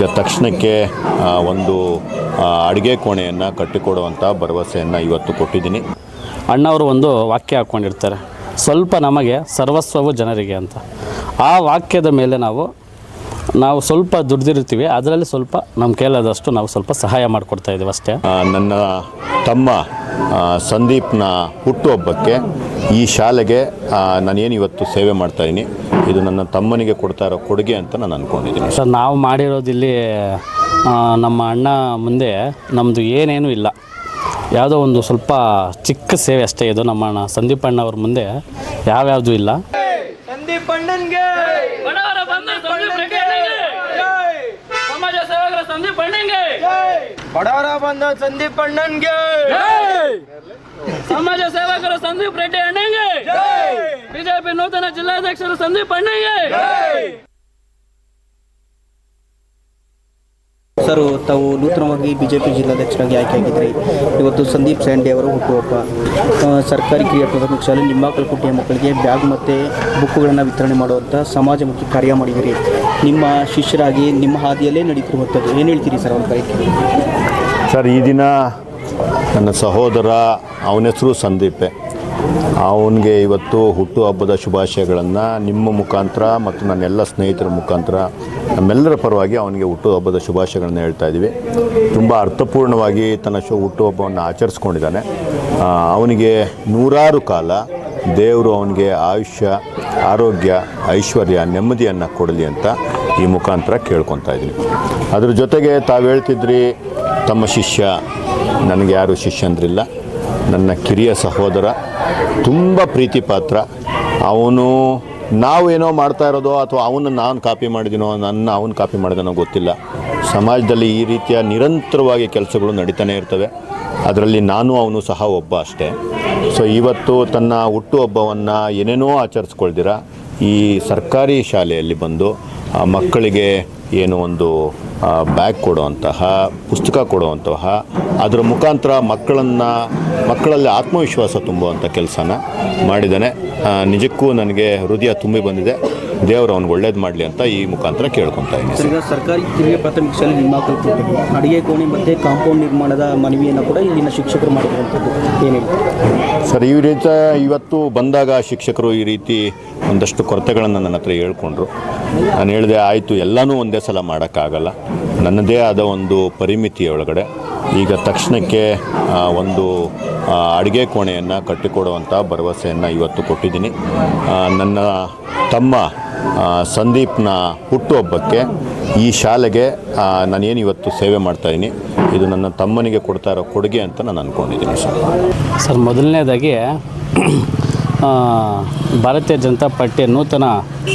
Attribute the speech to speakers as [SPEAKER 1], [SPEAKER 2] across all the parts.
[SPEAKER 1] ಈಗ ತಕ್ಷಣಕ್ಕೆ ಒಂದು ಅಡುಗೆ ಕೋಣೆಯನ್ನು ಕಟ್ಟಿಕೊಡುವಂಥ ಭರವಸೆಯನ್ನು ಇವತ್ತು ಕೊಟ್ಟಿದ್ದೀನಿ.
[SPEAKER 2] ಅಣ್ಣವರು ಒಂದು ವಾಕ್ಯ ಹಾಕ್ಕೊಂಡಿರ್ತಾರೆ ಸ್ವಲ್ಪ ನಮಗೆ ಸರ್ವಸ್ವವು ಜನರಿಗೆ ಅಂತ. ಆ ವಾಕ್ಯದ ಮೇಲೆ ನಾವು ನಾವು ಸ್ವಲ್ಪ ದುಡ್ದಿರ್ತೀವಿ ಅದರಲ್ಲಿ ಸ್ವಲ್ಪ ನಮ್ಮ ಕೈಲಾದಷ್ಟು ನಾವು ಸ್ವಲ್ಪ ಸಹಾಯ ಮಾಡಿಕೊಡ್ತಾ ಇದ್ದೀವಿ ಅಷ್ಟೇ.
[SPEAKER 1] ನನ್ನ ತಮ್ಮ ಸಂದೀಪ್ನ ಹುಟ್ಟುಹಬ್ಬಕ್ಕೆ ಈ ಶಾಲೆಗೆ ನಾನು ನಾನೇನು ಇವತ್ತು ಸೇವೆ ಮಾಡ್ತಾಯಿದ್ದೀನಿ ಇದು ನನ್ನ ತಮ್ಮನಿಗೆ ಕೊಡ್ತಾ ಇರೋ ಕೊಡುಗೆ ಅಂತ ನಾನು ಅಂದ್ಕೊಂಡಿದ್ದೀನಿ
[SPEAKER 2] ಸರ್ ನಾವು ಮಾಡಿರೋದಿಲ್ಲಿ ನಮ್ಮ ಅಣ್ಣ ಮುಂದೆ ನಮ್ಮದು ಏನೇನೂ ಇಲ್ಲ. ಯಾವುದೋ ಒಂದು ಸ್ವಲ್ಪ ಚಿಕ್ಕ ಸೇವೆ ಅಷ್ಟೇ ಇದು ನಮ್ಮ ಅಣ್ಣ. ಸಂದೀಪ್ ಅಣ್ಣ ಅವ್ರ ಮುಂದೆ ಯಾವ್ಯಾವುದೂ ಇಲ್ಲ.
[SPEAKER 3] ಬಡವರ
[SPEAKER 4] ಬಂದ ಸಂದೀಪ್ ಅಣ್ಣನ್ಗೆ.
[SPEAKER 3] ಸಮಾಜ ಸೇವಕರು ಸಂದೀಪ್ ರೆಡ್ಡಿ ಅಣ್ಣಂಗೆ ಬಿಜೆಪಿ ನೂತನ ಜಿಲ್ಲಾಧ್ಯಕ್ಷರು ಸಂದೀಪ್ ಅಣ್ಣಂಗೆ
[SPEAKER 5] ಸರ್ ತಾವು ನೂತನವಾಗಿ ಬಿಜೆಪಿ ಜಿಲ್ಲಾಧ್ಯಕ್ಷರಾಗಿ ಆಯ್ಕೆಯಾಗಿದ್ರಿ. ಇವತ್ತು ಸಂದೀಪ್ ಸ್ಯಾಂಡಿ ಅವರು ಹುಟ್ಟುಹಬ್ಬ. ಸರ್ಕಾರಿ ಕಿರಿಯ ಪ್ರಾಥಮಿಕ ಶಾಲೆ ನಿಂಬಾಕಲ್ಕುಟ್ಟಿಯ ಮಕ್ಕಳಿಗೆ ಬ್ಯಾಗ್ ಮತ್ತು ಬುಕ್ಕುಗಳನ್ನು ವಿತರಣೆ ಮಾಡುವಂಥ ಸಮಾಜಮುಖಿ ಕಾರ್ಯ ಮಾಡಿದಿರಿ. ನಿಮ್ಮ ಶಿಷ್ಯರಾಗಿ ನಿಮ್ಮ ಹಾದಿಯಲ್ಲೇ ನಡೀತಿರುವಂಥದ್ದು. ಏನು ಹೇಳ್ತೀರಿ ಸರ್ ಅವ್ರ ಕೈ
[SPEAKER 1] ಸರ್, ಈ ದಿನ ನನ್ನ ಸಹೋದರ, ಅವನ ಹೆಸರು ಸಂದೀಪೆ. ಅವನಿಗೆ ಇವತ್ತು ಹುಟ್ಟುಹಬ್ಬದ ಶುಭಾಶಯಗಳನ್ನು ನಿಮ್ಮ ಮುಖಾಂತರ ಮತ್ತು ನನ್ನೆಲ್ಲ ಸ್ನೇಹಿತರ ಮುಖಾಂತರ, ನಮ್ಮೆಲ್ಲರ ಪರವಾಗಿ ಅವನಿಗೆ ಹುಟ್ಟುಹಬ್ಬದ ಶುಭಾಶಯಗಳನ್ನು ಹೇಳ್ತಾ ಇದ್ದೀವಿ. ತುಂಬ ಅರ್ಥಪೂರ್ಣವಾಗಿ ತನ್ನ ಶು ಹುಟ್ಟುಹಬ್ಬವನ್ನು ಆಚರಿಸ್ಕೊಂಡಿದ್ದಾನೆ. ಅವನಿಗೆ ನೂರಾರು ಕಾಲ ದೇವರು ಅವನಿಗೆ ಆಯುಷ್ಯ, ಆರೋಗ್ಯ, ಐಶ್ವರ್ಯ, ನೆಮ್ಮದಿಯನ್ನು ಕೊಡಲಿ ಅಂತ ಈ ಮುಖಾಂತರ ಕೇಳ್ಕೊತಾ ಇದ್ದೀನಿ. ಅದ್ರ ಜೊತೆಗೆ ತಾವು ಹೇಳ್ತಿದ್ರಿ, ತಮ್ಮ ಶಿಷ್ಯ, ನನಗೆ ಯಾರು ಶಿಷ್ಯಂದ್ರಿಲ್ಲ ನನ್ನ ಕಿರಿಯ ಸಹೋದರ, ತುಂಬ ಪ್ರೀತಿ ಪಾತ್ರ. ಅವನು ನಾವೇನೋ ಮಾಡ್ತಾ ಇರೋದೋ ಅಥವಾ ಅವನ್ನ ನಾನು ಕಾಪಿ ಮಾಡಿದ್ದೀನೋ ನನ್ನ ಅವನು ಕಾಪಿ ಮಾಡಿದನೋ ಗೊತ್ತಿಲ್ಲ. ಸಮಾಜದಲ್ಲಿ ಈ ರೀತಿಯ ನಿರಂತರವಾಗಿ ಕೆಲಸಗಳು ನಡೀತಾನೆ ಇರ್ತವೆ. ಅದರಲ್ಲಿ ನಾನು ಅವನು ಸಹ ಒಬ್ಬ ಅಷ್ಟೇ. ಸೊ ಇವತ್ತು ತನ್ನ ಹುಟ್ಟುಹಬ್ಬವನ್ನು ಏನೇನೋ ಆಚರಿಸ್ಕೊಳ್ದಿರ ಈ ಸರ್ಕಾರಿ ಶಾಲೆಯಲ್ಲಿ ಬಂದು ಮಕ್ಕಳಿಗೆ ಏನು ಒಂದು ಬ್ಯಾಗ್ ಕೊಡುವಂತಹ, ಪುಸ್ತಕ ಕೊಡುವಂತಹ, ಅದರ ಮುಖಾಂತರ ಮಕ್ಕಳನ್ನು, ಮಕ್ಕಳಲ್ಲಿ ಆತ್ಮವಿಶ್ವಾಸ ತುಂಬುವಂಥ ಕೆಲಸನ ಮಾಡಿದ್ದಾನೆ. ನಿಜಕ್ಕೂ ನನಗೆ ಹೃದಯ ತುಂಬಿ ಬಂದಿದೆ. ದೇವರು ಅವ್ನಿಗೆ ಒಳ್ಳೇದು ಮಾಡಲಿ ಅಂತ ಈ ಮುಖಾಂತರ ಕೇಳ್ಕೊತಾ ಇದ್ದೀನಿ
[SPEAKER 5] ಸರ್. ಈಗ ಸರ್ಕಾರಿ ಕಿರಿಯ ಪ್ರಾಥಮಿಕ ಶಾಲೆ ನಿರ್ಮಾಪಕರು ಅಡುಗೆ ಕೋಣೆ ಮತ್ತು ಕಾಂಪೌಂಡ್ ನಿರ್ಮಾಣದ ಮನವಿಯನ್ನು ಕೂಡ ಇಲ್ಲಿನ ಶಿಕ್ಷಕರು ಮಾಡಿರುವಂಥದ್ದು ಏನು
[SPEAKER 1] ಸರ್ ಈ ರೀತಿ ಇವತ್ತು ಬಂದಾಗ ಶಿಕ್ಷಕರು ಈ ರೀತಿ ಒಂದಷ್ಟು ಕೊರತೆಗಳನ್ನು ನನ್ನ ಹತ್ರ ಹೇಳ್ಕೊಂಡ್ರು. ನಾನು ಹೇಳಿದೆ ಆಯಿತು ಎಲ್ಲನೂ ಒಂದೇ ಸಲ ಮಾಡೋಕ್ಕಾಗಲ್ಲ. ನನ್ನದೇ ಆದ ಒಂದು ಪರಿಮಿತಿಯ ಒಳಗಡೆ ಈಗ ತಕ್ಷಣಕ್ಕೆ ಒಂದು ಅಡುಗೆ ಕೋಣೆಯನ್ನು ಕಟ್ಟಿಕೊಡುವಂಥ ಭರವಸೆಯನ್ನು ಇವತ್ತು ಕೊಟ್ಟಿದ್ದೀನಿ. ನನ್ನ ತಮ್ಮ ಸಂದೀಪ್ನ ಹುಟ್ಟುಹಬ್ಬಕ್ಕೆ ಈ ಶಾಲೆಗೆ ನಾನೇನು ಇವತ್ತು ಸೇವೆ ಮಾಡ್ತಾಯಿದ್ದೀನಿ ಇದು ನನ್ನ ತಮ್ಮನಿಗೆ ಕೊಡ್ತಾ ಇರೋ ಕೊಡುಗೆ ಅಂತ ನಾನು ಅಂದ್ಕೊಂಡಿದ್ದೀನಿ ಸರ್.
[SPEAKER 2] ಸರ್, ಮೊದಲನೇದಾಗಿ ಭಾರತೀಯ ಜನತಾ ಪಾರ್ಟಿಯ ನೂತನ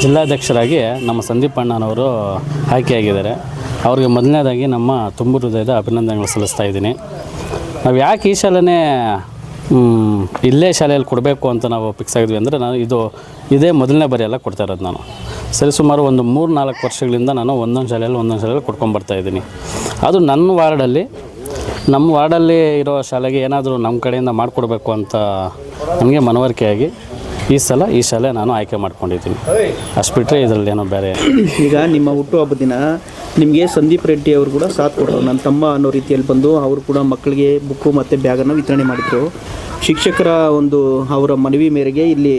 [SPEAKER 2] ಜಿಲ್ಲಾಧ್ಯಕ್ಷರಾಗಿ ನಮ್ಮ ಸಂದೀಪ್ ಅಣ್ಣನವರು ಆಯ್ಕೆಯಾಗಿದ್ದಾರೆ. ಅವ್ರಿಗೆ ಮೊದಲನೇದಾಗಿ ನಮ್ಮ ತುಂಬು ಹೃದಯದ ಅಭಿನಂದನೆಗಳು ಸಲ್ಲಿಸ್ತಾ ಇದ್ದೀನಿ. ನಾವು ಯಾಕೆ ಈ ಶಾಲೆನೇ ಇಲ್ಲೇ ಶಾಲೆಯಲ್ಲಿ ಕೊಡಬೇಕು ಅಂತ ನಾವು ಫಿಕ್ಸ್ ಆಗಿದ್ವಿ ಅಂದರೆ ನಾನು ಇದು ಇದೇ ಮೊದಲನೇ ಬಾರಿ ಎಲ್ಲ ಕೊಡ್ತಾ ಇರೋದು ನಾನು. ಸರಿ, ಸುಮಾರು ಒಂದು ಮೂರು ನಾಲ್ಕು ವರ್ಷಗಳಿಂದ ನಾನು ಒಂದೊಂದು ಶಾಲೆಯಲ್ಲಿ ಒಂದೊಂದು ಶಾಲೆಯಲ್ಲಿ ಕೊಡ್ಕೊಂಬರ್ತಾ ಇದ್ದೀನಿ. ಅದು ನನ್ನ ವಾರ್ಡಲ್ಲಿ ನಮ್ಮ ವಾರ್ಡಲ್ಲಿ ಇರೋ ಶಾಲೆಗೆ ಏನಾದರೂ ನಮ್ಮ ಕಡೆಯಿಂದ ಮಾಡಿಕೊಡ್ಬೇಕು ಅಂತ ನನಗೆ ಮನವರಿಕೆಯಾಗಿ ಈ ಸಲ ಈ ಶಾಲೆ ನಾನು ಆಯ್ಕೆ ಮಾಡ್ಕೊಂಡಿದ್ದೀನಿ. ಅಷ್ಟು ಬಿಟ್ಟರೆ ಇದರಲ್ಲಿ ಏನೋ ಬೇರೆ
[SPEAKER 5] ಈಗ ನಿಮ್ಮ ಹುಟ್ಟುಹಬ್ಬದ ದಿನ ನಿಮಗೆ ಸಂದೀಪ್ ರೆಡ್ಡಿ ಅವರು ಕೂಡ ಸಾಥ್ ಕೊಟ್ಟರು ನನ್ನ ತಮ್ಮ ಅನ್ನೋ ರೀತಿಯಲ್ಲಿ ಬಂದು ಅವರು ಕೂಡ ಮಕ್ಕಳಿಗೆ ಬುಕ್ಕು ಮತ್ತು ಬ್ಯಾಗನ್ನು ವಿತರಣೆ ಮಾಡಿದರು. ಶಿಕ್ಷಕರ ಒಂದು ಅವರ ಮನವಿ ಮೇರೆಗೆ ಇಲ್ಲಿ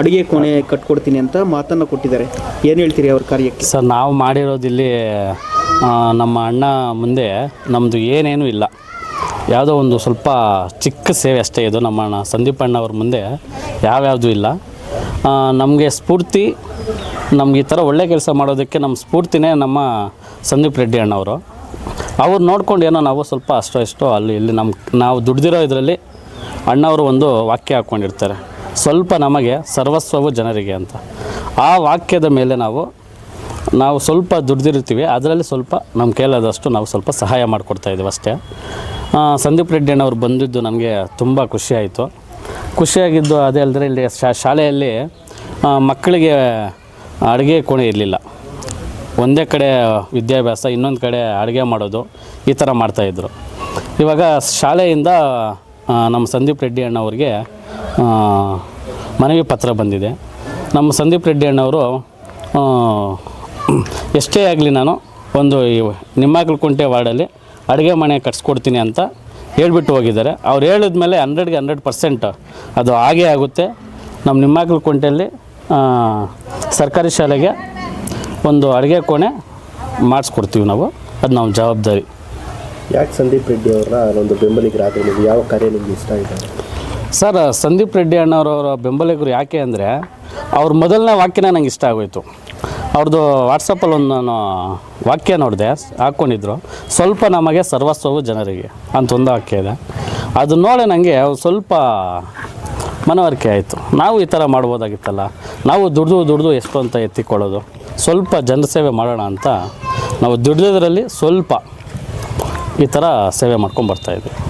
[SPEAKER 5] ಅಡುಗೆ ಕೋಣೆ ಕಟ್ಕೊಡ್ತೀನಿ ಅಂತ ಮಾತನ್ನು ಕೊಟ್ಟಿದ್ದಾರೆ. ಏನು ಹೇಳ್ತೀರಿ ಅವ್ರ ಕಾರ್ಯಕ್ಕೆ?
[SPEAKER 2] ಸರ್, ನಾವು ಮಾಡಿರೋದು ಇಲ್ಲಿ ನಮ್ಮ ಅಣ್ಣ ಮುಂದೆ ನಮ್ಮದು ಏನೇನೂ ಇಲ್ಲ. ಯಾವುದೋ ಒಂದು ಸ್ವಲ್ಪ ಚಿಕ್ಕ ಸೇವೆ ಅಷ್ಟೇ ಇದು ನಮ್ಮ ಅಣ್ಣ ಸಂದೀಪ್ ಅಣ್ಣ ಅವ್ರ ಮುಂದೆ. ಯಾವ್ಯಾವುದೂ ಇಲ್ಲ. ನಮಗೆ ಸ್ಫೂರ್ತಿ ನಮ್ಗೆ ಈ ಥರ ಒಳ್ಳೆ ಕೆಲಸ ಮಾಡೋದಕ್ಕೆ ನಮ್ಮ ಸ್ಫೂರ್ತಿನೇ ನಮ್ಮ ಸಂದೀಪ್ ರೆಡ್ಡಿ ಅಣ್ಣವರು. ಅವ್ರು ನೋಡ್ಕೊಂಡು ಏನೋ ನಾವು ಸ್ವಲ್ಪ ಅಷ್ಟೋ ಇಷ್ಟೋ ಅಲ್ಲಿ ಇಲ್ಲಿ ನಮ್ಮ ನಾವು ದುಡ್ದಿರೋ ಇದರಲ್ಲಿ ಅಣ್ಣವರು ಒಂದು ವಾಕ್ಯ ಹಾಕ್ಕೊಂಡಿರ್ತಾರೆ ಸ್ವಲ್ಪ ನಮಗೆ ಸರ್ವಸ್ವವು ಜನರಿಗೆ ಅಂತ. ಆ ವಾಕ್ಯದ ಮೇಲೆ ನಾವು ನಾವು ಸ್ವಲ್ಪ ದುಡ್ದಿರ್ತೀವಿ ಅದರಲ್ಲಿ ಸ್ವಲ್ಪ ನಮ್ಮ ಕೇಳೋದಷ್ಟು ನಾವು ಸ್ವಲ್ಪ ಸಹಾಯ ಮಾಡಿಕೊಡ್ತಾ ಇದ್ದೀವಿ ಅಷ್ಟೇ. ಸಂದೀಪ್ ರೆಡ್ಡಿ ಅಣ್ಣವ್ರು ಬಂದಿದ್ದು ನನಗೆ ತುಂಬ ಖುಷಿಯಾಯಿತು ಖುಷಿಯಾಗಿದ್ದು ಅದೇ ಅಲ್ಲದೆ ಇಲ್ಲಿ ಶಾಲೆಯಲ್ಲಿ ಮಕ್ಕಳಿಗೆ ಅಡುಗೆ ಕೋಣೆ ಇರಲಿಲ್ಲ. ಒಂದೇ ಕಡೆ ವಿದ್ಯಾಭ್ಯಾಸ ಇನ್ನೊಂದು ಕಡೆ ಅಡುಗೆ ಮಾಡೋದು ಈ ಥರ ಮಾಡ್ತಾಯಿದ್ರು ಇವಾಗ ಶಾಲೆಯಿಂದ ನಮ್ಮ ಸಂದೀಪ್ ರೆಡ್ಡಿ ಅಣ್ಣವ್ರಿಗೆ ಮನವಿ ಪತ್ರ ಬಂದಿದೆ. ನಮ್ಮ ಸಂದೀಪ್ ರೆಡ್ಡಿ ಅಣ್ಣವರು ಎಷ್ಟೇ ಆಗಲಿ ನಾನು ಒಂದು ಈ ನಿಮ್ಮಾಕಲ್ ಕುಂಟೆ ವಾರ್ಡಲ್ಲಿ ಅಡುಗೆ ಮನೆ ಕಟ್ಸ್ಕೊಡ್ತೀನಿ ಅಂತ ಹೇಳಿಬಿಟ್ಟು ಹೋಗಿದ್ದಾರೆ. ಅವ್ರು ಹೇಳಿದ್ಮೇಲೆ ಹಂಡ್ರೆಡ್ಗೆ ಹಂಡ್ರೆಡ್ ಪರ್ಸೆಂಟ್ ಅದು ಆಗೇ ಆಗುತ್ತೆ. ನಮ್ಮ ನಿಮ್ಮಾಕಲ್ ಕುಂಟೆಯಲ್ಲಿ ಆ, ಸರ್ಕಾರಿ ಶಾಲೆಗೆ ಒಂದು ಅಡುಗೆ ಕೋಣೆ ಮಾಡಿಸ್ಕೊಡ್ತೀವಿ ನಾವು. ಅದು ನಮ್ಮ ಜವಾಬ್ದಾರಿ.
[SPEAKER 6] ಯಾಕೆ ಸಂದೀಪ್ ರೆಡ್ಡಿ ಅವರ ಒಂದು ಬೆಂಬಲಿಗರಾದ್ರೆ ನೀವು ಯಾವ ಕಾರ್ಯ ನಿಮ್ಗೆ ಇಷ್ಟ ಇದೆ
[SPEAKER 2] ಸರ್ ಸಂದೀಪ್ ರೆಡ್ಡಿ ಅಣ್ಣವರವರ ಬೆಂಬಲಿಗರು ಯಾಕೆ ಅಂದರೆ ಅವ್ರ ಮೊದಲನೇ ವಾಕ್ಯನ ನಂಗೆ ಇಷ್ಟ ಆಗೋಯ್ತು. ಅವ್ರದ್ದು ವಾಟ್ಸಪ್ಪಲ್ಲಿ ಒಂದು ನಾನು ವಾಕ್ಯ ನೋಡಿದೆ ಹಾಕ್ಕೊಂಡಿದ್ರು ಸ್ವಲ್ಪ ನಮಗೆ ಸರ್ವಸ್ವವು ಜನರಿಗೆ ಅಂತ ಒಂದು ವಾಕ್ಯ ಇದೆ. ಅದು ನೋಡಿ ನನಗೆ ಸ್ವಲ್ಪ ಮನವರಿಕೆ ಆಯಿತು. ನಾವು ಈ ಥರ ಮಾಡ್ಬೋದಾಗಿತ್ತಲ್ಲ, ನಾವು ದುಡ್ದು ದುಡ್ದು ಎಷ್ಟು ಅಂತ ಎತ್ತಿಕೊಳ್ಳೋದು. ಸ್ವಲ್ಪ ಜನಸೇವೆ ಮಾಡೋಣ ಅಂತ ನಾವು ದುಡ್ದಿದ್ರಲ್ಲಿ ಸ್ವಲ್ಪ ಈ ಥರ ಸೇವೆ ಮಾಡ್ಕೊಂಡು ಬರ್ತಾಯಿದ್ವಿ